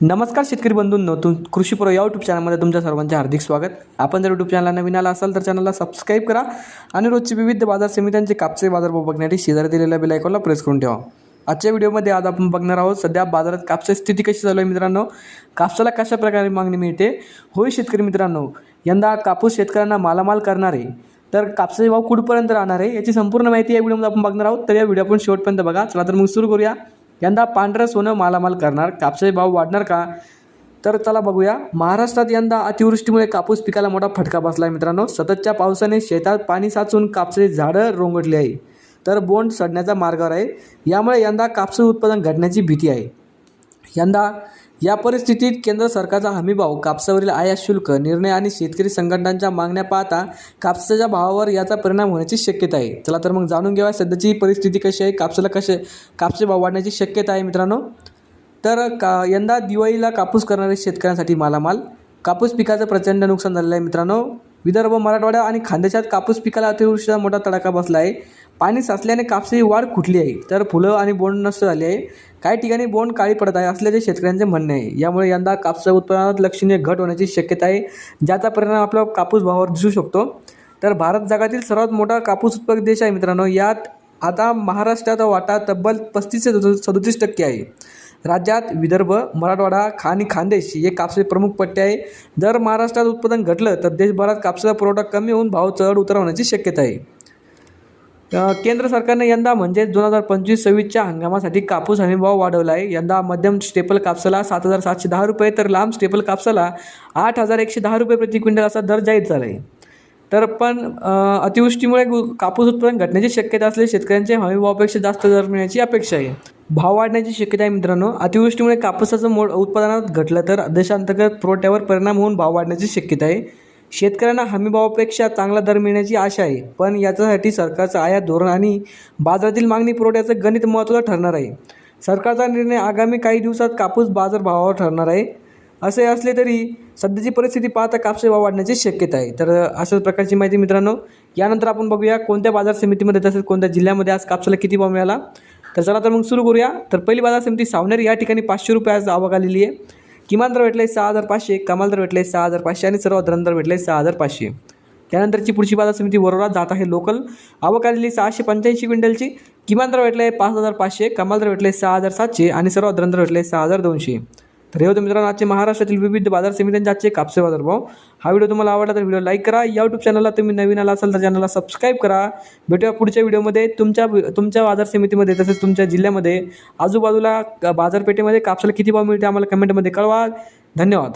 नमस्कार शेतकरी बंधूंनो तुम कृषीपूर्व या यूट्यूब चॅनलमध्ये तुमच्या सर्वांचे हार्दिक स्वागत. आपण जर यूट्यूब चॅनलला नवीन आला असाल तर चॅनलला सबस्क्राईब करा आणि रोजचे विविध बाजार समित्यांचे कापसे बाजारभाव बघण्यासाठी शेजारी दिलेल्या बेलायकॉनला प्रेस करून ठेवा. आजच्या व्हिडिओमध्ये आज आपण बघणार आहोत सध्या बाजारात कापसाची स्थिती कशी चालू आहे मित्रांनो? कापसाला कशा प्रकारे मागणी मिळते? होय शेतकरी मित्रांनो यंदा कापूस शेतकऱ्यांना मालामाल करणारे तर कापसाचे भाव कुठपर्यंत राहणार आहे याची संपूर्ण माहिती या व्हिडिओमध्ये आपण बघणार आहोत. तर या व्हिडिओ आपण शेवटपर्यंत बघा. चला तर मग सुरू करूया. यंदा पांढरं सोनं मालामाल करणार. कापसाचे भाव वाढणार का? तर चला बघूया. महाराष्ट्रात यंदा अतिवृष्टीमुळे कापूस पिकाला मोठा फटका बसला आहे मित्रांनो. सततच्या पावसाने शेतात पाणी साचून कापसाची झाडं रोंगटली आहे. तर बोंड सडण्याचा मार्गावर आहे. यामुळे यंदा कापूस उत्पादन घटण्याची भीती आहे. यंदा या परिस्थितीत केंद्र सरकारचा हमीभाव कापसावरील आयात शुल्क निर्णय आणि शेतकरी संघटनांच्या मागण्या पाहता कापसाच्या भावावर याचा परिणाम होण्याची शक्यता आहे. चला तर मग जाणून घ्यावा सध्याची परिस्थिती कशी आहे कापसाला कसे कापसे भाव वाढण्याची शक्यता आहे मित्रांनो. तर का यंदा दिवाळीला कापूस करणारे शेतकऱ्यांसाठी मालामाल. कापूस पिकाचं प्रचंड नुकसान झालेलं आहे मित्रांनो. विदर्भ मराठवाडा आणि खानदेशात कापूस पिकाला अतिवृष्टीचा मोठा तडाखा बसला आहे. पाणी साचल्याने कापसाची वाढ खुटली आहे? तर फुलं आणि बोंड नष्ट झाली आहे. काही ठिकाणी बोंड काळी पडत आहे असल्याचे शेतकऱ्यांचे म्हणणे आहे. यामुळे यंदा कापसा उत्पादनात लक्षणीय घट होण्याची शक्यता आहे ज्याचा परिणाम आपल्या कापूस भावावर दिसू शकतो. तर भारत जगातील सर्वात मोठा कापूस उत्पादक देश आहे मित्रांनो. यात आता महाराष्ट्राचा वाटा तब्बल पस्तीस ते सदोतीस टक्के आहे. राज्यात विदर्भ मराठवाडा खा आणि खानदेश हे कापसाचे प्रमुख पट्टे आहे. जर महाराष्ट्रात उत्पादन घटलं तर देशभरात कापसाचा पुरवठा कमी होऊन भाव चढ उतार होण्याची शक्यता आहे. केंद्र सरकारने यंदा म्हणजे दोन हजार पंचवीस सव्वीसच्या हंगामासाठी कापूस हमीभाव वाढवला आहे यंदा मध्यम स्टेपल कापसाला सात हजार सातशे दहा रुपये तर लांब स्टेपल कापसाला आठ हजार एकशे दहा रुपये प्रति क्विंटल असा दर जाहीर झाला आहे तर पण अतिवृष्टीमुळे कापूस उत्पादन घटण्याची शक्यता असलेल्या शेतकऱ्यांचे हमीभावापेक्षा जास्त दर मिळण्याची अपेक्षा आहे. भाव वाढण्याची शक्यता आहे मित्रांनो. अतिवृष्टीमुळे कापसाचं मोड उत्पादनात घटलं तर देशांतर्गत पुरवठ्यावर परिणाम होऊन भाव वाढण्याची शक्यता आहे. शेतकऱ्यांना हमीभावापेक्षा चांगला दर मिळण्याची आशा आहे. पण याच्यासाठी सरकारचं आयात धोरण आणि बाजारातील मागणी पुरवठ्याचं गणित महत्त्वाचं ठरणार आहे. सरकारचा निर्णय आगामी काही दिवसात कापूस बाजार भावावर ठरणार आहे. असे असले तरी सध्याची परिस्थिती पाहता कापसे भाव वाढण्याची शक्यता आहे. तर अशाच प्रकारची माहिती मित्रांनो यानंतर आपण बघूया कोणत्या बाजार समितीमध्ये तसेच कोणत्या जिल्ह्यामध्ये आज कापसाला किती भाव मिळाला. तर चला तर मग सुरू करूया. तर पहिली बाजार समिती सावनेर या ठिकाणी पाचशे रुपये आज आवक आलेली आहे. किमान दर भेटले सहा हजार पाचशे कमाल दर भेटले सहा हजार पाचशे आणि सर्वात दर भेटले सहा हजार पाचशे त्यानंतरची पुढची बाजार समिती वरोरा जात आहे लोकल. आवक आलेली सहाशे पंच्याऐंशी क्विंटलची. किमान दर भेटले पाच हजार पाचशे कमाल दर भेटले सहा हजार सातशे आणि सर्वात दर भेटले सहा हजार दोनशे हो तर हे होते मित्रांनो आजचे महाराष्ट्रातील विविध बाजार समित्यांचे आजचे कापसे बाजार भाव. हा व्हिडिओ तुम्हाला आवडला तर व्हिडिओ लाईक करा. या यूट्यूब चॅनलला तुम्ही नवीन आला असाल तर चॅनलला सबस्क्राईब करा. भेटूया पुढच्या व्हिडिओमध्ये तुमच्या तुमच्या बाजार समितीमध्ये तसेच तुमच्या जिल्ह्यामध्ये. आजूबाजूला बाजारपेठेमध्ये कापसाला किती भाव मिळते आम्हाला कमेंटमध्ये कळवा. धन्यवाद.